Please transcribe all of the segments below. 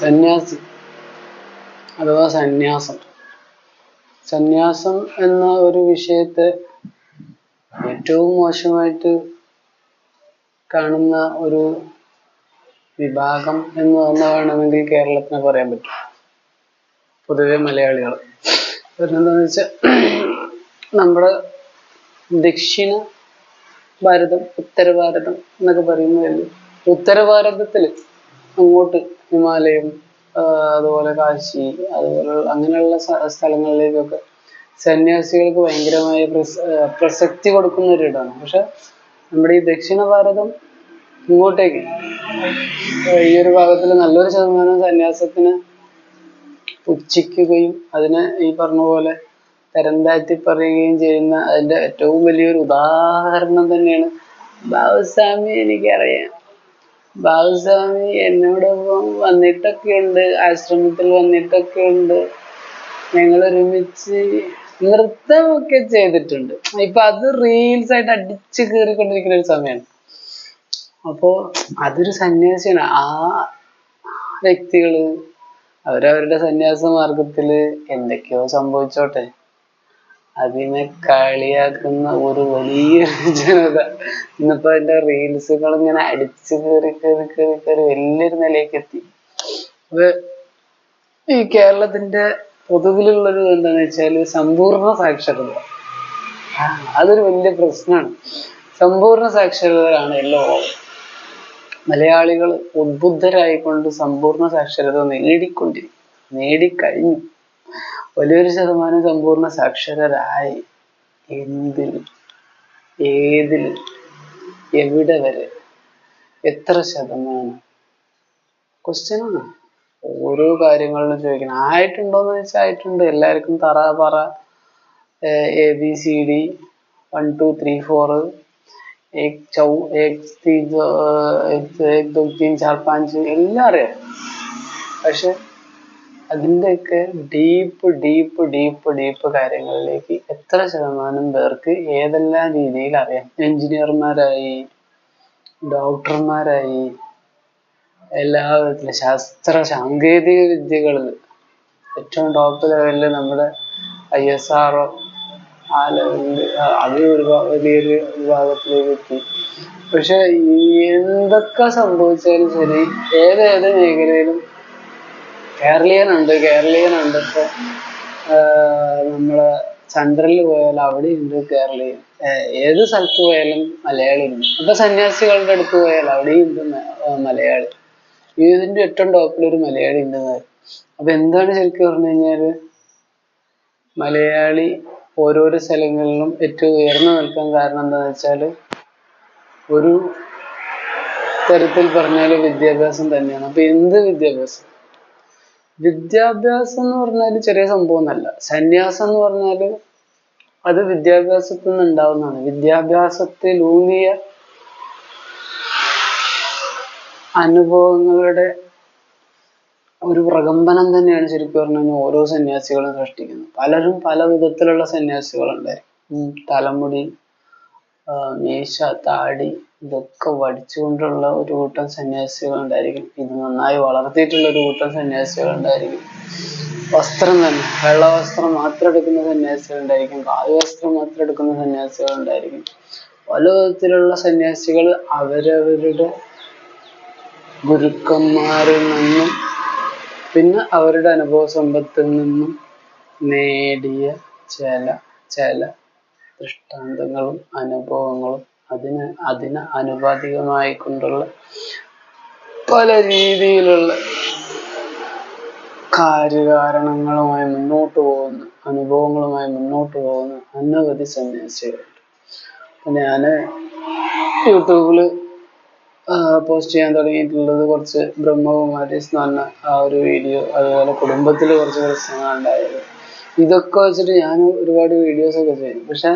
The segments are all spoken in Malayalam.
സന്യാസി അഥവാ സന്യാസം. സന്യാസം എന്ന ഒരു വിഷയത്തെ ഏറ്റവും മോശമായിട്ട് കാണുന്ന ഒരു വിഭാഗം എന്ന് തന്നെ വേണമെങ്കിൽ കേരളത്തിനെ പറയാൻ പറ്റും. പൊതുവെ മലയാളികൾ. എന്താണെന്ന് വെച്ചാൽ നമ്മുടെ ദക്ഷിണ ഭാരതം ഉത്തര ഭാരതം എന്നൊക്കെ പറയുന്നതല്ലേ ഉത്തര ഭാരതത്തിൽ അങ്ങോട്ട് ഹിമാലയം അതുപോലെ കാശി അതുപോലെ അങ്ങനെയുള്ള സ്ഥ- സ്ഥലങ്ങളിലേക്കൊക്കെ സന്യാസികൾക്ക് ഭയങ്കരമായ പ്രസക്തി കൊടുക്കുന്ന ഒരിടമാണ് പക്ഷെ നമ്മുടെ ഈ ദക്ഷിണ ഭാരതം ഇങ്ങോട്ടേക്ക് ഈ ഒരു ഭാഗത്തിൽ നല്ലൊരു ശതമാനം സന്യാസത്തിന് പുച്ഛിക്കുകയും അതിനെ ഈ പറഞ്ഞ പോലെ തരം താഴ്ത്തി പറയുകയും ചെയ്യുന്ന അതിന്റെ ഏറ്റവും വലിയൊരു ഉദാഹരണം തന്നെയാണ് ബാബുസ്വാമി എനിക്കറിയാം. ബാബുസ്വാമി എന്നോടൊപ്പം വന്നിട്ടൊക്കെ ഉണ്ട് ആശ്രമത്തിൽ വന്നിട്ടൊക്കെ ഉണ്ട് ഞങ്ങൾ ഒരുമിച്ച് നൃത്തമൊക്കെ ചെയ്തിട്ടുണ്ട്. ഇപ്പൊ അത് റീൽസ് ആയിട്ട് അടിച്ചു കയറിക്കൊണ്ടിരിക്കുന്ന ഒരു സമയമാണ് അപ്പോ അതൊരു സന്യാസിയാണ്. ആ വ്യക്തികൾ അവരവരുടെ സന്യാസ മാർഗത്തിൽ എന്തൊക്കെയോ സംഭവിച്ചോട്ടെ. അതിനെ കളിയാക്കുന്ന ഒരു വലിയ ജനത. ഇന്നിപ്പോ എന്റെ റീൽസുകൾ ഇങ്ങനെ അടിച്ചു കയറി കയറി കയറി കയറി വലിയൊരു നിലയിലേക്ക് എത്തി. അത് ഈ കേരളത്തിന്റെ പൊതുവിലുള്ളൊരു എന്താണെന്ന് വെച്ചാൽ സമ്പൂർണ സാക്ഷരത. അതൊരു വലിയ പ്രശ്നമാണ്. സമ്പൂർണ സാക്ഷരതയാണ് എല്ലോ മലയാളികൾ ഉദ്ബുദ്ധരായിക്കൊണ്ട് സമ്പൂർണ സാക്ഷരത നേടിക്കൊണ്ടിരിക്കും നേടിക്കഴിഞ്ഞു. വലിയൊരു ശതമാനം സമ്പൂർണ്ണ സാക്ഷരരായി എന്തിലും ഏതിലും എവിടെ വരെ എത്ര ശതമാനം ക്വസ്റ്റ്യൻ ആണ് ഓരോ കാര്യങ്ങളിലും ചോദിക്കണം ആയിട്ടുണ്ടോന്ന് വെച്ചാൽ ആയിട്ടുണ്ട് എല്ലാവർക്കും തറ പറ A B C D one two three four एक चौ एक तीन एक एक दो तीन चार पाँच എല്ലാം അറിയാം പക്ഷെ അതിന്റെയൊക്കെ ഡീപ്പ് ഡീപ്പ് ഡീപ്പ് ഡീപ്പ് കാര്യങ്ങളിലേക്ക് എത്ര ശതമാനം പേർക്ക് ഏതെല്ലാം രീതിയിൽ അറിയാം? എഞ്ചിനീയർമാരായി ഡോക്ടർമാരായി എല്ലാ വിധത്തിലും ശാസ്ത്ര സാങ്കേതിക വിദ്യകളിൽ. ഏറ്റവും ടോപ്പ് ലെവലിൽ നമ്മുടെ ഐ എസ് ആർ ആ ലെവലിൽ അത് ഒരു വലിയൊരു വിഭാഗത്തിലേക്ക് എത്തി. പക്ഷെ എന്തൊക്കെ സംഭവിച്ചാലും ശരി ഏതേത് മേഖലയിലും കേരളീയനുണ്ട് കേരളീയനുണ്ട്. ഇപ്പൊ നമ്മൾ ചന്ദ്രനിൽ പോയാൽ അവിടെയുണ്ട് കേരളീയൻ. ഏഹ് ഏത് സ്ഥലത്ത് പോയാലും മലയാളി ഉണ്ട് ഇപ്പൊ സന്യാസികളുടെ അടുത്ത് പോയാലും അവിടെയും ഉണ്ട് മലയാളി. ഇതിന്റെ ഏറ്റവും ടോപ്പിൽ ഒരു മലയാളി ഉണ്ട് അപ്പൊ എന്താണ് ശരിക്കും പറഞ്ഞു കഴിഞ്ഞാൽ? മലയാളി ഓരോരോ സ്ഥലങ്ങളിലും ഏറ്റവും ഉയർന്നു നിൽക്കാൻ കാരണം എന്താന്ന് വെച്ചാൽ ഒരു തരത്തിൽ പറഞ്ഞാൽ വിദ്യാഭ്യാസം തന്നെയാണ്. അപ്പൊ എന്ത് വിദ്യാഭ്യാസം? വിദ്യാഭ്യാസം എന്ന് പറഞ്ഞാൽ ചെറിയ സംഭവം ഒന്നല്ല സന്യാസം എന്ന് പറഞ്ഞാൽ അത് വിദ്യാഭ്യാസത്തിൽ നിന്ന് ഉണ്ടാവുന്നതാണ് വിദ്യാഭ്യാസത്തിലൂന്നിയ അനുഭവങ്ങളുടെ ഒരു പ്രകമ്പനം തന്നെയാണ് ശരിക്കും പറഞ്ഞു കഴിഞ്ഞാൽ ഓരോ സന്യാസികളും സൃഷ്ടിക്കുന്നത്. പലരും പല വിധത്തിലുള്ള സന്യാസികളുണ്ടായിരിക്കും തലമുടി മീശ താടി ഇതൊക്കെ വടിച്ചുകൊണ്ടുള്ള ഒരു കൂട്ടം സന്യാസികൾ ഉണ്ടായിരിക്കും. ഇത് നന്നായി വളർത്തിയിട്ടുള്ള ഒരു കൂട്ടം സന്യാസികൾ ഉണ്ടായിരിക്കും. വസ്ത്രം തന്നെ വെള്ള വസ്ത്രം മാത്രം എടുക്കുന്ന സന്യാസികൾ ഉണ്ടായിരിക്കും. കാവ്യ വസ്ത്രം മാത്രം എടുക്കുന്ന സന്യാസികൾ ഉണ്ടായിരിക്കും. പല വിധത്തിലുള്ള സന്യാസികൾ അവരവരുടെ ഗുരുക്കന്മാരിൽ നിന്നും പിന്നെ അവരുടെ അനുഭവ സമ്പത്തിൽ നിന്നും നേടിയ ചില ചില ദൃഷ്ടാന്തങ്ങളും അനുഭവങ്ങളും അതിന് അതിന് അനുപാതികമായി കൊണ്ടുള്ള പല രീതിയിലുള്ള കാര്യകാരണങ്ങളുമായി മുന്നോട്ട് പോകുന്ന അനുഭവങ്ങളുമായി മുന്നോട്ട് പോകുന്ന അനവധി സന്യാസികളുണ്ട്. ഞാൻ യൂട്യൂബിൽ പോസ്റ്റ് ചെയ്യാൻ തുടങ്ങിയിട്ടുള്ളത് കുറച്ച് ബ്രഹ്മകുമാരീസ് എന്ന് പറഞ്ഞ ആ ഒരു വീഡിയോ അതുപോലെ കുടുംബത്തിൽ കുറച്ച് പ്രശ്നങ്ങൾ ഉണ്ടായത് ഇതൊക്കെ വെച്ചിട്ട് ഞാൻ ഒരുപാട് വീഡിയോസ് ഒക്കെ ചെയ്യും പക്ഷെ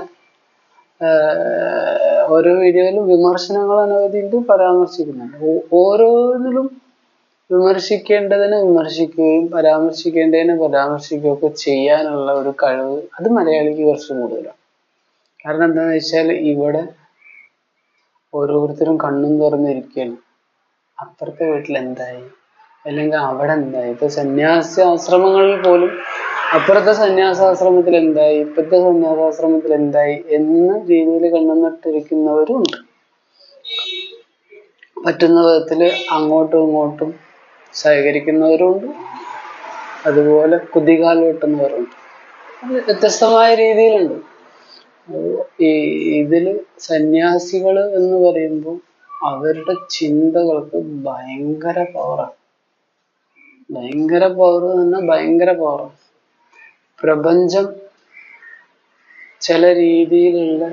ഓരോ വീഡിയോയിലും വിമർശനങ്ങൾ അനവധിയുണ്ട് പരാമർശിക്കുന്നുണ്ട്. ഓരോന്നിലും വിമർശിക്കേണ്ടതിനെ വിമർശിക്കുകയും പരാമർശിക്കേണ്ടതിനെ പരാമർശിക്കുകയും ഒക്കെ ചെയ്യാനുള്ള ഒരു കഴിവ് അത് മലയാളിക്ക് കുറച്ച് കൂടുതലാണ്. കാരണം എന്താണെന്ന് വെച്ചാൽ ഇവിടെ ഓരോരുത്തരും കണ്ണും തുറന്നിരിക്കുകയാണ്. അപ്പുറത്തെ വീട്ടിൽ എന്തായി അല്ലെങ്കിൽ അവിടെ എന്തായി? ഇപ്പൊ സന്യാസി ആശ്രമങ്ങളിൽ പോലും അപ്പുറത്തെ സന്യാസാശ്രമത്തിൽ എന്തായി? ഇപ്പോഴത്തെ സന്യാസാശ്രമത്തിൽ എന്തായി? എന്ന രീതിയിൽ കണ്ണുനട്ടിരിക്കുന്നവരും ഉണ്ട് പറ്റുന്ന വിധത്തിൽ അങ്ങോട്ടും ഇങ്ങോട്ടും സഹകരിക്കുന്നവരുണ്ട്. അതുപോലെ കുതികാൽ വെട്ടുന്നവരുണ്ട്. വ്യത്യസ്തമായ രീതിയിലുണ്ട്. ഈ ഇതിൽ സന്യാസികൾ എന്ന് പറയുമ്പോൾ അവരുടെ ചിന്തകൾക്ക് ഭയങ്കര പവറാണ് ഭയങ്കര പവർ എന്ന് പറഞ്ഞാൽ ഭയങ്കര പവറാണ് പ്രപഞ്ചം ചില രീതിയിലുള്ള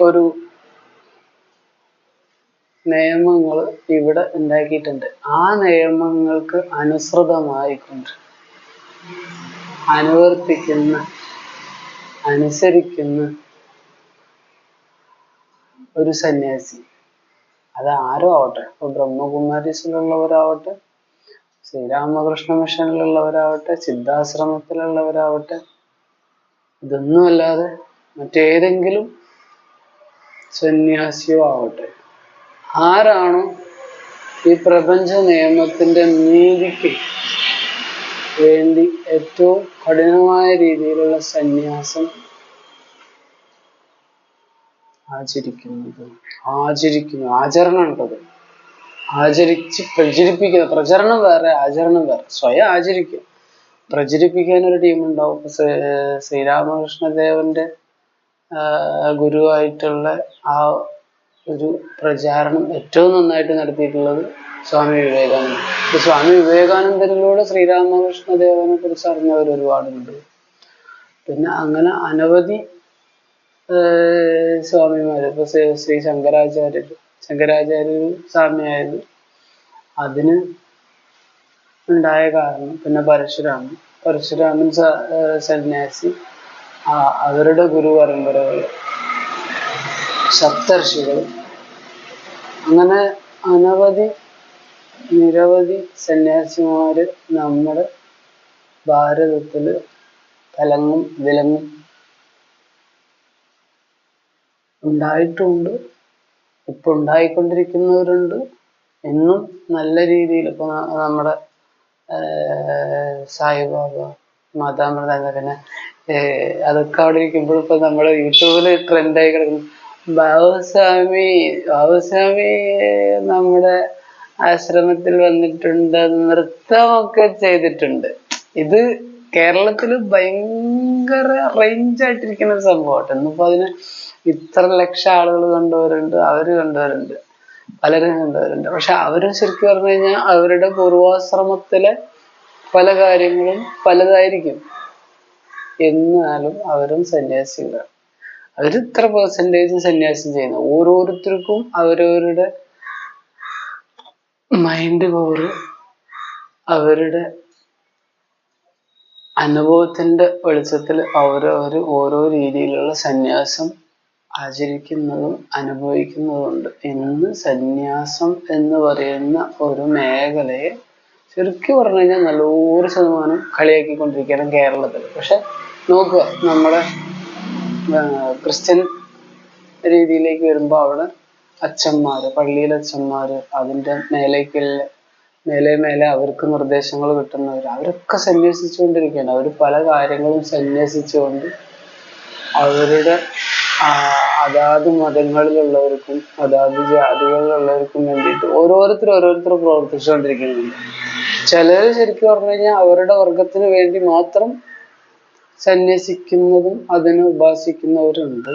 ഒരു നിയമങ്ങൾ ഇവിടെ ഉണ്ടാക്കിയിട്ടുണ്ട്. ആ നിയമങ്ങൾക്ക് അനുസൃതമായിക്കൊണ്ട് അനുവർത്തിക്കുന്ന അനുസരിക്കുന്ന ഒരു സന്യാസി. അത് ആരും ആവട്ടെ? ഇപ്പൊ ബ്രഹ്മകുമാരീസിലുള്ളവരാവട്ടെ ശ്രീരാമകൃഷ്ണ മിഷനിലുള്ളവരാവട്ടെ സിദ്ധാശ്രമത്തിലുള്ളവരാവട്ടെ ഇതൊന്നുമല്ലാതെ മറ്റേതെങ്കിലും സന്യാസിയോ ആവട്ടെ. ആരാണോ ഈ പ്രപഞ്ച നിയമത്തിന്റെ നീതിക്ക് വേണ്ടി ഏറ്റവും കഠിനമായ രീതിയിലുള്ള സന്യാസം ആചരിക്കുന്നത് ആചരിക്കുന്നു ആചരണം ഉണ്ടത് ആചരിച്ച് പ്രചരിപ്പിക്കുന്ന പ്രചരണം വേറെ ആചരണം വേറെ. സ്വയം ആചരിക്കും. പ്രചരിപ്പിക്കാൻ ഒരു ടീം ഉണ്ടാവും. ഇപ്പൊ ശ്രീ- ശ്രീരാമകൃഷ്ണദേവന്റെ ഗുരുവായിട്ടുള്ള ആ ഒരു പ്രചാരണം ഏറ്റവും നന്നായിട്ട് നടത്തിയിട്ടുള്ളത് സ്വാമി വിവേകാനന്ദൻ. സ്വാമി വിവേകാനന്ദനിലൂടെ ശ്രീരാമകൃഷ്ണദേവനെ കുറിച്ച് അറിഞ്ഞവർ ഒരുപാടുണ്ട്. പിന്നെ അങ്ങനെ അനവധി സ്വാമിമാർ ഇപ്പൊ ശ്രീ ശങ്കരാചാര്യർ ശങ്കരാചാര്യർ സ്വാമിയായത് അതിന് ഉണ്ടായ കാരണം പിന്നെ പരശുരാമൻ. പരശുരാമൻ സന്യാസി. ആ അവരുടെ ഗുരു പരമ്പരകൾ സപ്തർഷികൾ അങ്ങനെ അനവധി നിരവധി സന്യാസിമാര് നമ്മുടെ ഭാരതത്തിൽ തലങ്ങും വിലങ്ങും ഉണ്ടായിട്ടുണ്ട്. ഇപ്പൊ ഉണ്ടായിക്കൊണ്ടിരിക്കുന്നവരുണ്ട്. എന്നും നല്ല രീതിയിൽ ഇപ്പൊ നമ്മുടെ സായിബാബ മാതാമൃത പിന്നെ അതൊക്കെ അവിടെ ഇരിക്കുമ്പോൾ ഇപ്പൊ നമ്മുടെ യൂട്യൂബിൽ ട്രെൻഡായി കിടക്കുന്നു. ബാബുസ്വാമി ബാബുസ്വാമി നമ്മുടെ ആശ്രമത്തിൽ വന്നിട്ടുണ്ട് നൃത്തമൊക്കെ ചെയ്തിട്ടുണ്ട്. ഇത് കേരളത്തിൽ ഭയങ്കര റേഞ്ച് ആയിട്ടിരിക്കുന്ന ഒരു സംഭവം ഇന്നിപ്പോ അതിന് ഇത്ര ലക്ഷം ആളുകൾ കണ്ടവരുണ്ട് അവർ കണ്ടവരുണ്ട് പലരും കണ്ടവരുണ്ട്. പക്ഷെ അവരും ശരിക്കും പറഞ്ഞു കഴിഞ്ഞാൽ അവരുടെ പൂർവാശ്രമത്തിലെ പല കാര്യങ്ങളും പലതായിരിക്കും. എന്നാലും അവരും സന്യാസികളാണ്. അവർ ഇത്ര പെർസെന്റേജ് സന്യാസം ചെയ്യുന്നു. ഓരോരുത്തർക്കും അവരവരുടെ മൈൻഡ് പവർ അവരുടെ അനുഭവത്തിന്റെ വെളിച്ചത്തിൽ അവരവർ ഓരോ രീതിയിലുള്ള സന്യാസം ആചരിക്കുന്നതും അനുഭവിക്കുന്നതുമുണ്ട്. എന്ന് സന്യാസം എന്ന് പറയുന്ന ഒരു മേഖലയെ ശരിക്കും പറഞ്ഞു കഴിഞ്ഞാൽ നല്ലൊരു ശതമാനം കളിയാക്കിക്കൊണ്ടിരിക്കുകയാണ് കേരളത്തിൽ. പക്ഷെ നോക്കുക നമ്മുടെ ക്രിസ്ത്യൻ രീതിയിലേക്ക് വരുമ്പോൾ അവിടെ അച്ഛന്മാര് പള്ളിയിലെ അച്ഛന്മാര് അതിന്റെ മേലേക്കുള്ള മേലെ മേലെ അവർക്ക് നിർദ്ദേശങ്ങൾ കിട്ടുന്നവർ അവരൊക്കെ സന്യസിച്ചുകൊണ്ടിരിക്കുകയാണ്. അവർ പല കാര്യങ്ങളും സന്യസിച്ചുകൊണ്ട് അവരുടെ അതാത് മതങ്ങളിലുള്ളവർക്കും അതാത് ജാതികളിലുള്ളവർക്കും വേണ്ടിയിട്ട് ഓരോരുത്തർ ഓരോരുത്തർ പ്രവർത്തിച്ചുകൊണ്ടിരിക്കുന്നുണ്ട്. ചിലര് ശരിക്കും പറഞ്ഞു കഴിഞ്ഞാൽ അവരുടെ വർഗത്തിന് വേണ്ടി മാത്രം സന്യസിക്കുന്നതും അതിനെ ഉപാസിക്കുന്നവരുണ്ട്.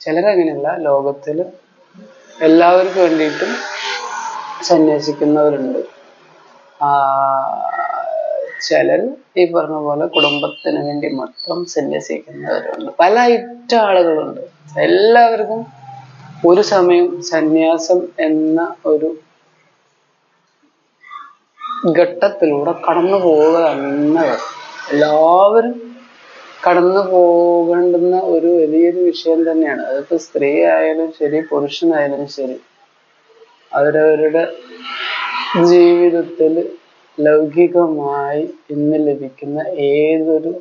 ചിലരങ്ങനെയല്ല ലോകത്തിൽ എല്ലാവർക്കും വേണ്ടിയിട്ടും സന്യസിക്കുന്നവരുണ്ട്. ആ ചിലർ ഈ പറഞ്ഞ പോലെ കുടുംബത്തിന് വേണ്ടി മാത്രം സന്യസിക്കുന്നവരുണ്ട്. പല ഇറ്റ ആളുകളുണ്ട് എല്ലാവർക്കും ഒരു സമയം സന്യാസം എന്ന ഒരു ഘട്ടത്തിലൂടെ കടന്നു പോവുക എന്നവർ എല്ലാവരും കടന്നു പോകേണ്ടുന്ന ഒരു വലിയൊരു വിഷയം തന്നെയാണ്. അതിപ്പോ സ്ത്രീ ആയാലും ശരി പുരുഷനായാലും ശരി അവരവരുടെ ജീവിതത്തിൽ ലൗകികമായി ഇന്ന് ലഭിക്കുന്ന ഏതൊരു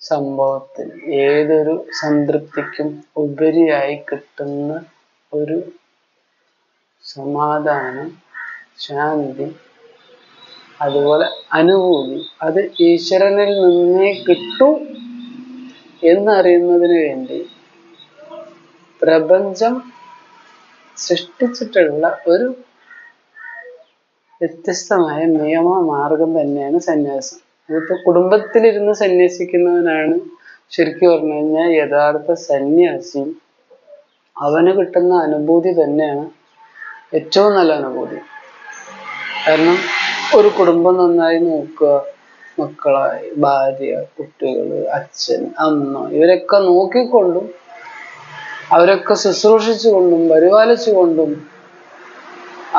സംഭവത്തിന് ഏതൊരു സംതൃപ്തിക്കും ഉപരിയായി കിട്ടുന്ന ഒരു സമാധാനം ശാന്തി അതുപോലെ അനുഭൂതി അത് ഈശ്വരനിൽ നിന്നേ കിട്ടൂ എന്നറിയുന്നതിന് വേണ്ടി പ്രപഞ്ചം സൃഷ്ടിച്ചിട്ടുള്ള ഒരു വ്യത്യസ്തമായ നിയമ മാർഗം തന്നെയാണ് സന്യാസം. ഇതിപ്പോ കുടുംബത്തിലിരുന്ന് സന്യസിക്കുന്നവനാണ് ശരിക്കും പറഞ്ഞു കഴിഞ്ഞാൽ യഥാർത്ഥ സന്യാസി. അവന് കിട്ടുന്ന അനുഭൂതി തന്നെയാണ് ഏറ്റവും നല്ല അനുഭൂതി. കാരണം ഒരു കുടുംബം നന്നായി നോക്കുക മക്കളായി ഭാര്യ കുട്ടികൾ അച്ഛൻ അമ്മ ഇവരൊക്കെ നോക്കിക്കൊണ്ടും അവരൊക്കെ ശുശ്രൂഷിച്ചുകൊണ്ടും പരിപാലിച്ചുകൊണ്ടും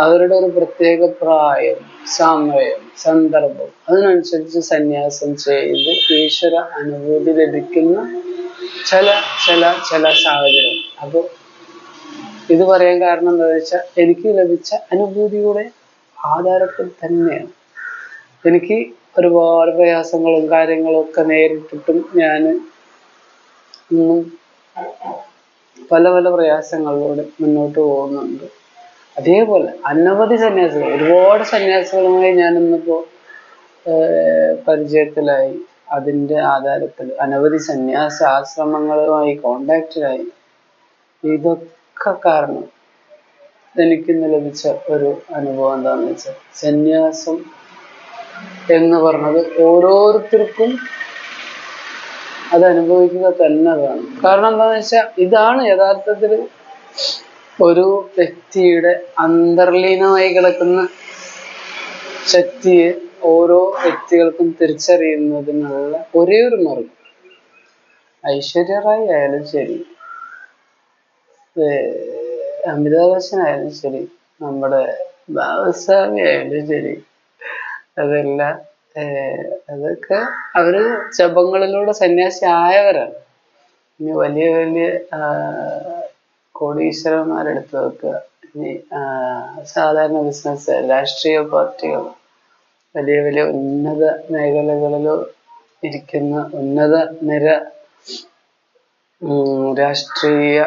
അവരുടെ ഒരു പ്രത്യേക പ്രായം സമയം സന്ദർഭം അതിനനുസരിച്ച് സന്യാസം ചെയ്ത് ഈശ്വര അനുഭൂതി ലഭിക്കുന്ന ചില ചില ചില സാഹചര്യം. അപ്പോൾ ഇത് പറയാൻ കാരണം എന്താ വെച്ചാൽ എനിക്ക് ലഭിച്ച അനുഭൂതിയുടെ ആധാരത്തിൽ തന്നെയാണ്. എനിക്ക് ഒരുപാട് പ്രയാസങ്ങളും കാര്യങ്ങളും ഒക്കെ നേരിട്ടിട്ടും ഞാൻ ഇന്നും പല പല പ്രയാസങ്ങളിലൂടെ മുന്നോട്ട് പോകുന്നുണ്ട്. അതേപോലെ അനവധി സന്യാസികൾ ഒരുപാട് സന്യാസികളുമായി ഞാൻ ഇന്നിപ്പോ പരിചയത്തിലായി അതിന്റെ ആധാരത്തിൽ അനവധി സന്യാസ ആശ്രമങ്ങളുമായി കോണ്ടാക്റ്റിലായി. ഇതൊക്കെ കാരണം എനിക്കിന്ന് ലഭിച്ച ഒരു അനുഭവം എന്താണെന്ന് വെച്ചാൽ സന്യാസം എന്ന് പറഞ്ഞത് ഓരോരുത്തർക്കും അത് അനുഭവിക്കുക തന്നെ വേണം. കാരണം എന്താണെന്ന് വെച്ചാൽ ഇതാണ് യഥാർത്ഥത്തിൽ ഒരു വ്യക്തിയുടെ അന്തർലീനമായി കിടക്കുന്ന ശക്തിയെ ഓരോ വ്യക്തികൾക്കും തിരിച്ചറിയുന്നതിനുള്ള ഒരേ ഒരു മാർഗം. ഐശ്വര്യ റായ് ആയാലും ശരി അമിതാഭ് ബച്ചൻ ആയാലും ശരി നമ്മുടെ ബാബുസ്വാമി ആയാലും ശരി അതെല്ലാം അതൊക്കെ അവർ ജപങ്ങളിലൂടെ സന്യാസി ആയവരാണ് ഇനി വലിയ വലിയ കോടീശ്വരന്മാരെടുത്ത് വെക്കുക ഇനി സാധാരണ ബിസിനസ് രാഷ്ട്രീയ പാർട്ടികൾ വലിയ വലിയ ഉന്നത മേഖലകളിലോ ഇരിക്കുന്ന ഉന്നത നിര രാഷ്ട്രീയ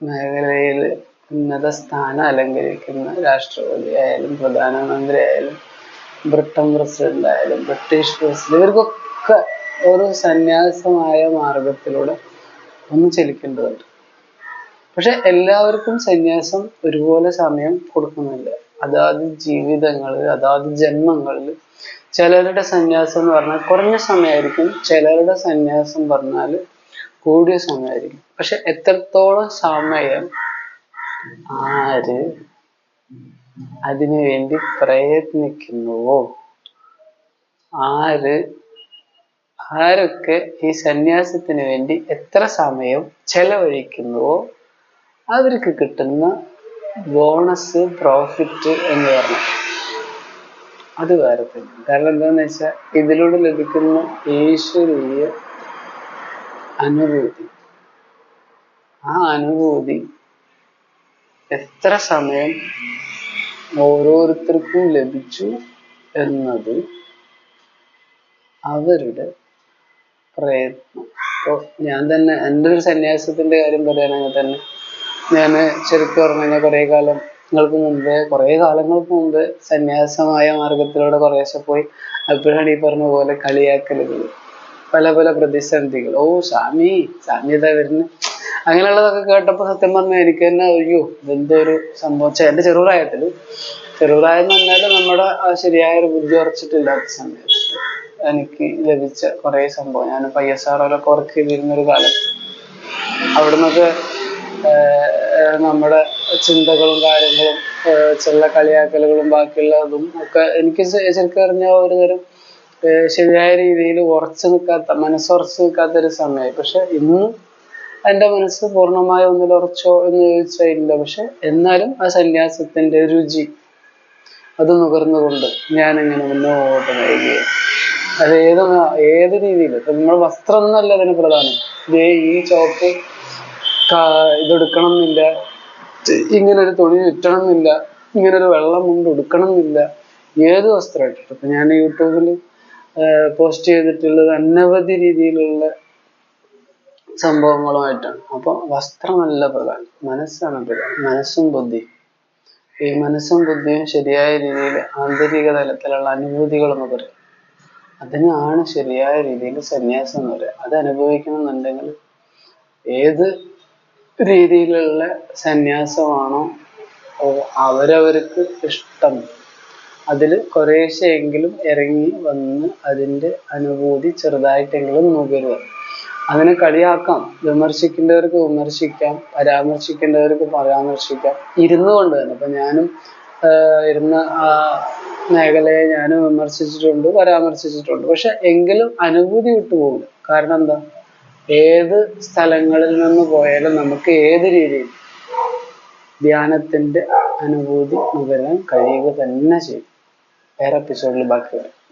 മേഖലയിൽ ഉന്നത സ്ഥാനം അലങ്കരിക്കുന്ന രാഷ്ട്രപതി ആയാലും പ്രധാനമന്ത്രി ആയാലും ബ്രിട്ടൻ പ്രസിഡന്റ് ആയാലും ബ്രിട്ടീഷ് പ്രസിഡന്റ് ഇവർക്കൊക്കെ ഒരു സന്യാസമായ മാർഗത്തിലൂടെ ഒന്ന് ചലിക്കേണ്ടതുണ്ട്. പക്ഷെ എല്ലാവർക്കും സന്യാസം ഒരുപോലെ സമയം കൊടുക്കുന്നില്ല. അതാത് ജീവിതങ്ങളിൽ അതാത് ജന്മങ്ങളിൽ ചിലരുടെ സന്യാസം എന്ന് പറഞ്ഞാൽ കുറഞ്ഞ സമയമായിരിക്കും. ചിലരുടെ സന്യാസം പറഞ്ഞാൽ കൂടിയ സമയമായിരിക്കും. പക്ഷെ എത്രത്തോളം സമയം ആര് അതിനു വേണ്ടി പ്രയത്നിക്കുന്നുവോ? ആര് ആരൊക്കെ ഈ സന്യാസത്തിന് വേണ്ടി എത്ര സമയം ചെലവഴിക്കുന്നുവോ? അവർക്ക് കിട്ടുന്ന ബോണസ് പ്രോഫിറ്റ് എന്ന് പറഞ്ഞു അത് വേറെ തന്നെ. കാരണം എന്താന്ന് വെച്ചാൽ ഇതിലൂടെ ലഭിക്കുന്ന ഈശ്വരീയ അനുഭൂതി. ആ അനുഭൂതി എത്ര സമയം ഓരോരുത്തർക്കും ലഭിച്ചു എന്നത് അവരുടെ പ്രയത്നം. ഇപ്പോൾ ഞാൻ തന്നെ എന്റെ ഒരു സന്യാസത്തിന്റെ കാര്യം പറയുകയാണെങ്കിൽ തന്നെ ഞാൻ ശരിക്കും പറഞ്ഞു കഴിഞ്ഞാൽ കുറേ കാലം നിങ്ങൾക്ക് മുമ്പേ കുറേ കാലങ്ങൾക്ക് മുമ്പ് സന്യാസമായ മാർഗത്തിലൂടെ കുറേശ്ശെ പോയി അപ്പോഴാണ് ഈ പറഞ്ഞ പോലെ കളിയാക്കലുകൾ പല പല പ്രതിസന്ധികൾ ഓ സ്വാമി സ്വാമി ഇതാ വരുന്നു. അങ്ങനെയുള്ളതൊക്കെ കേട്ടപ്പോൾ സത്യം പറഞ്ഞാൽ എനിക്ക് തന്നെ അയ്യോ ഇതെന്തോ ഒരു സംഭവം. എന്റെ ചെറുപ്രായത്തിൽ ചെറുപ്രായം എന്ന് പറഞ്ഞാൽ നമ്മുടെ ശരിയായ ഒരു ബുദ്ധി ഉറച്ചിട്ടില്ലാത്ത സമയത്ത് എനിക്ക് ലഭിച്ച കുറേ സംഭവം. ഞാൻ പി എസ് ആറിലൊക്കെ വർക്ക് ചെയ്തിരുന്ന ഒരു കാലത്ത്. അവിടെ നിന്നൊക്കെ നമ്മുടെ ചിന്തകളും കാര്യങ്ങളും ചില കളിയാക്കലുകളും ബാക്കിയുള്ളതും ഒക്കെ എനിക്ക് ശരിക്കും പറഞ്ഞ ഒരു തരം ശരിയായ രീതിയിൽ ഉറച്ചു നിൽക്കാത്ത മനസ്സുറച്ചു നിൽക്കാത്ത ഒരു സമയമായി പക്ഷെ ഇന്ന് എന്റെ മനസ്സ് പൂർണമായി ഒന്നിൽ ഉറച്ചോ എന്ന് ചോദിച്ചാൽ ഇല്ല. പക്ഷെ എന്നാലും ആ സന്യാസത്തിന്റെ രുചി അത് നുകർന്നുകൊണ്ട് ഞാൻ ഇങ്ങനെ മുന്നോട്ട് നയിക്കുകയാണ് അത് ഏത് ഏത് രീതിയിൽ നമ്മൾ വസ്ത്രം എന്നല്ല അതിന് പ്രധാനം. ഈ ചോപ്പ് ഇതെടുക്കണം എന്നില്ല ഇങ്ങനെ ഒരു തുണി ചുറ്റണം എന്നില്ല ഇങ്ങനെ ഒരു വെള്ളം മുണ്ട് എടുക്കണം എന്നില്ല ഏത് വസ്ത്രം ഇട്ടിട്ട് ഇപ്പൊ ഞാൻ യൂട്യൂബിൽ പോസ്റ്റ് ചെയ്തിട്ടുള്ളത് അനവധി രീതിയിലുള്ള സംഭവങ്ങളുമായിട്ടാണ്. അപ്പൊ വസ്ത്രമല്ല പ്രധാനം. മനസ്സാണ് പ്രധാനം. മനസ്സും ബുദ്ധി ഈ മനസ്സും ബുദ്ധിയും ശരിയായ രീതിയിൽ ആന്തരിക തലത്തിലുള്ള അനുഭൂതികൾ എന്ന് പറയും. അതിനാണ് ശരിയായ രീതിയിൽ സന്യാസം എന്ന് പറയുക. അത് അനുഭവിക്കണമെന്നുണ്ടെങ്കിൽ ഏത് രീതിയിലുള്ള സന്യാസമാണോ? അവരവർക്ക് ഇഷ്ടം. അതിൽ കുറേശ്ശെയെങ്കിലും ഇറങ്ങി വന്ന് അതിന്റെ അനുഭൂതി ചെറുതായിട്ടെങ്കിലും നുകരുക. അങ്ങനെ കളിയാക്കാം. വിമർശിക്കേണ്ടവർക്ക് വിമർശിക്കാം. പരാമർശിക്കേണ്ടവർക്ക് പരാമർശിക്കാം. ഇരുന്നു കൊണ്ട് തന്നെ. ഇപ്പം ഞാനും ഇരുന്ന ആ മേഖലയെ ഞാനും വിമർശിച്ചിട്ടുണ്ട് പരാമർശിച്ചിട്ടുണ്ട്. പക്ഷെ എങ്കിലും അനുഭൂതി വിട്ടുപോകില്ല കാരണം എന്താ? ഏത് സ്ഥലങ്ങളിൽ നിന്ന് പോയാലും നമുക്ക് ഏത് രീതിയിൽ ധ്യാനത്തിന്റെ അനുഭൂതി നുകരാൻ കഴിയുക തന്നെ ചെയ്യും. വേറെ എപ്പിസോഡിൽ ബാക്കി വരാം.